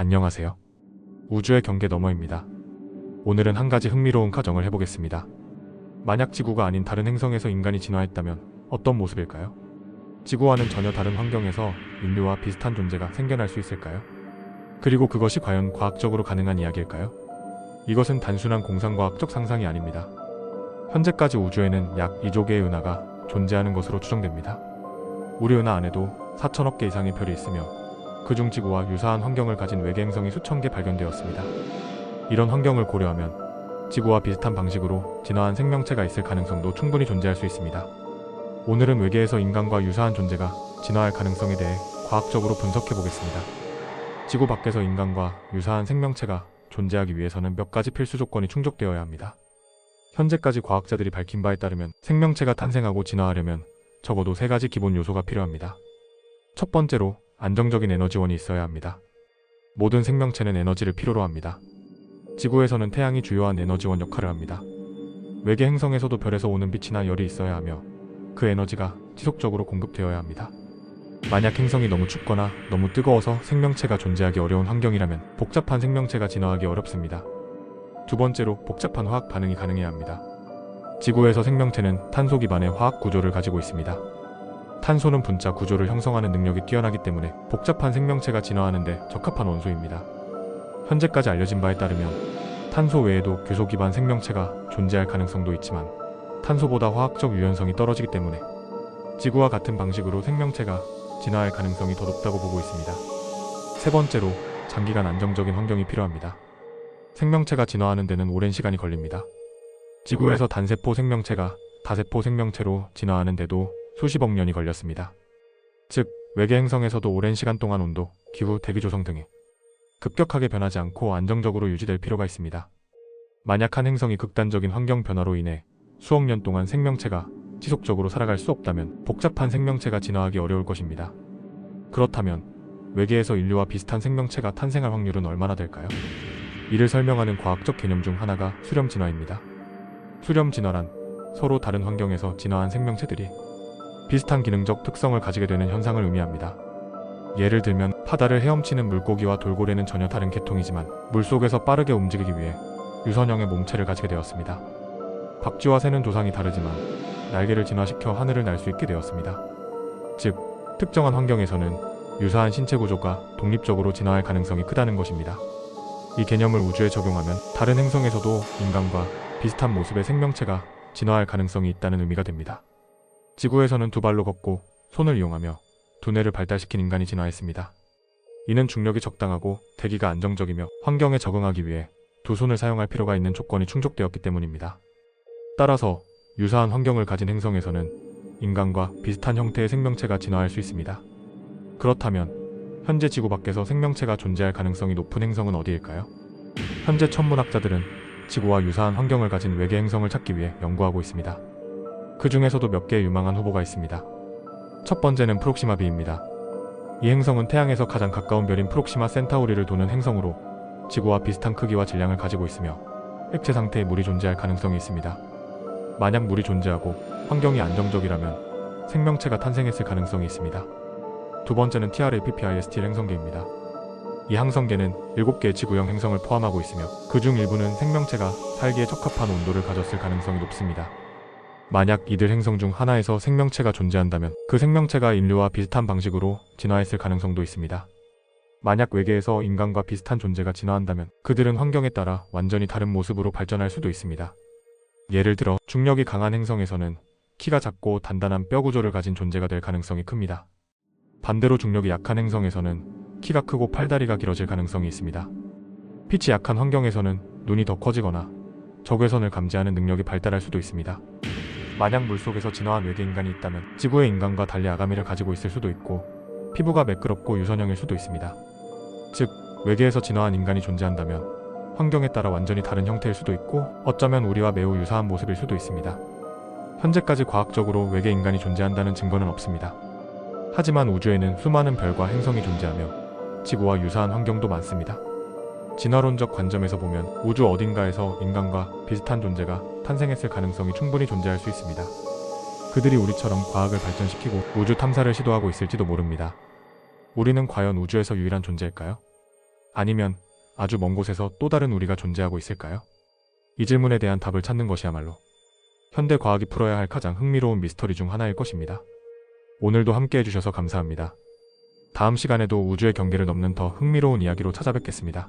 안녕하세요. 우주의 경계 너머입니다. 오늘은 한 가지 흥미로운 가정을 해보겠습니다. 만약 지구가 아닌 다른 행성에서 인간이 진화했다면 어떤 모습일까요? 지구와는 전혀 다른 환경에서 인류와 비슷한 존재가 생겨날 수 있을까요? 그리고 그것이 과연 과학적으로 가능한 이야기일까요? 이것은 단순한 공상과학적 상상이 아닙니다. 현재까지 우주에는 약 2조 개의 은하가 존재하는 것으로 추정됩니다. 우리 은하 안에도 4천억 개 이상의 별이 있으며 그중 지구와 유사한 환경을 가진 외계 행성이 수천 개 발견되었습니다. 이런 환경을 고려하면 지구와 비슷한 방식으로 진화한 생명체가 있을 가능성도 충분히 존재할 수 있습니다. 오늘은 외계에서 인간과 유사한 존재가 진화할 가능성에 대해 과학적으로 분석해 보겠습니다. 지구 밖에서 인간과 유사한 생명체가 존재하기 위해서는 몇 가지 필수 조건이 충족되어야 합니다. 현재까지 과학자들이 밝힌 바에 따르면 생명체가 탄생하고 진화하려면 적어도 세 가지 기본 요소가 필요합니다. 첫 번째로 안정적인 에너지원이 있어야 합니다. 모든 생명체는 에너지를 필요로 합니다. 지구에서는 태양이 주요한 에너지원 역할을 합니다. 외계 행성에서도 별에서 오는 빛이나 열이 있어야 하며 그 에너지가 지속적으로 공급되어야 합니다. 만약 행성이 너무 춥거나 너무 뜨거워서 생명체가 존재하기 어려운 환경이라면 복잡한 생명체가 진화하기 어렵습니다. 두 번째로 복잡한 화학 반응이 가능해야 합니다. 지구에서 생명체는 탄소 기반의 화학 구조를 가지고 있습니다. 탄소는 분자 구조를 형성하는 능력이 뛰어나기 때문에 복잡한 생명체가 진화하는데 적합한 원소입니다. 현재까지 알려진 바에 따르면 탄소 외에도 규소 기반 생명체가 존재할 가능성도 있지만 탄소보다 화학적 유연성이 떨어지기 때문에 지구와 같은 방식으로 생명체가 진화할 가능성이 더 높다고 보고 있습니다. 세 번째로 장기간 안정적인 환경이 필요합니다. 생명체가 진화하는 데는 오랜 시간이 걸립니다. 지구에서 단세포 생명체가 다세포 생명체로 진화하는데도 수십억 년이 걸렸습니다. 즉, 외계 행성에서도 오랜 시간 동안 온도, 기후, 대기 조성 등이 급격하게 변하지 않고 안정적으로 유지될 필요가 있습니다. 만약 한 행성이 극단적인 환경 변화로 인해 수억 년 동안 생명체가 지속적으로 살아갈 수 없다면 복잡한 생명체가 진화하기 어려울 것입니다. 그렇다면 외계에서 인류와 비슷한 생명체가 탄생할 확률은 얼마나 될까요? 이를 설명하는 과학적 개념 중 하나가 수렴 진화입니다. 수렴 진화란 서로 다른 환경에서 진화한 생명체들이 비슷한 기능적 특성을 가지게 되는 현상을 의미합니다. 예를 들면 바다를 헤엄치는 물고기와 돌고래는 전혀 다른 계통이지만 물속에서 빠르게 움직이기 위해 유선형의 몸체를 가지게 되었습니다. 박쥐와 새는 조상이 다르지만 날개를 진화시켜 하늘을 날 수 있게 되었습니다. 즉, 특정한 환경에서는 유사한 신체 구조가 독립적으로 진화할 가능성이 크다는 것입니다. 이 개념을 우주에 적용하면 다른 행성에서도 인간과 비슷한 모습의 생명체가 진화할 가능성이 있다는 의미가 됩니다. 지구에서는 두 발로 걷고 손을 이용하며 두뇌를 발달시킨 인간이 진화했습니다. 이는 중력이 적당하고 대기가 안정적이며 환경에 적응하기 위해 두 손을 사용할 필요가 있는 조건이 충족되었기 때문입니다. 따라서 유사한 환경을 가진 행성에서는 인간과 비슷한 형태의 생명체가 진화할 수 있습니다. 그렇다면 현재 지구 밖에서 생명체가 존재할 가능성이 높은 행성은 어디일까요? 현재 천문학자들은 지구와 유사한 환경을 가진 외계 행성을 찾기 위해 연구하고 있습니다. 그 중에서도 몇 개의 유망한 후보가 있습니다. 첫 번째는 프록시마 B입니다. 이 행성은 태양에서 가장 가까운 별인 프록시마 센타우리를 도는 행성으로 지구와 비슷한 크기와 질량을 가지고 있으며 액체 상태의 물이 존재할 가능성이 있습니다. 만약 물이 존재하고 환경이 안정적이라면 생명체가 탄생했을 가능성이 있습니다. 두 번째는 TRAPPIST 행성계입니다. 이 항성계는 7개의 지구형 행성을 포함하고 있으며 그 중 일부는 생명체가 살기에 적합한 온도를 가졌을 가능성이 높습니다. 만약 이들 행성 중 하나에서 생명체가 존재한다면 그 생명체가 인류와 비슷한 방식으로 진화했을 가능성도 있습니다. 만약 외계에서 인간과 비슷한 존재가 진화한다면 그들은 환경에 따라 완전히 다른 모습으로 발전할 수도 있습니다. 예를 들어 중력이 강한 행성에서는 키가 작고 단단한 뼈 구조를 가진 존재가 될 가능성이 큽니다. 반대로 중력이 약한 행성에서는 키가 크고 팔다리가 길어질 가능성이 있습니다. 빛이 약한 환경에서는 눈이 더 커지거나 적외선을 감지하는 능력이 발달할 수도 있습니다. 만약 물속에서 진화한 외계 인간이 있다면 지구의 인간과 달리 아가미를 가지고 있을 수도 있고 피부가 매끄럽고 유선형일 수도 있습니다. 즉, 외계에서 진화한 인간이 존재한다면 환경에 따라 완전히 다른 형태일 수도 있고 어쩌면 우리와 매우 유사한 모습일 수도 있습니다. 현재까지 과학적으로 외계 인간이 존재한다는 증거는 없습니다. 하지만 우주에는 수많은 별과 행성이 존재하며 지구와 유사한 환경도 많습니다. 진화론적 관점에서 보면 우주 어딘가에서 인간과 비슷한 존재가 탄생했을 가능성이 충분히 존재할 수 있습니다. 그들이 우리처럼 과학을 발전시키고 우주 탐사를 시도하고 있을지도 모릅니다. 우리는 과연 우주에서 유일한 존재일까요? 아니면 아주 먼 곳에서 또 다른 우리가 존재하고 있을까요? 이 질문에 대한 답을 찾는 것이야말로 현대 과학이 풀어야 할 가장 흥미로운 미스터리 중 하나일 것입니다. 오늘도 함께 해주셔서 감사합니다. 다음 시간에도 우주의 경계를 넘는 더 흥미로운 이야기로 찾아뵙겠습니다.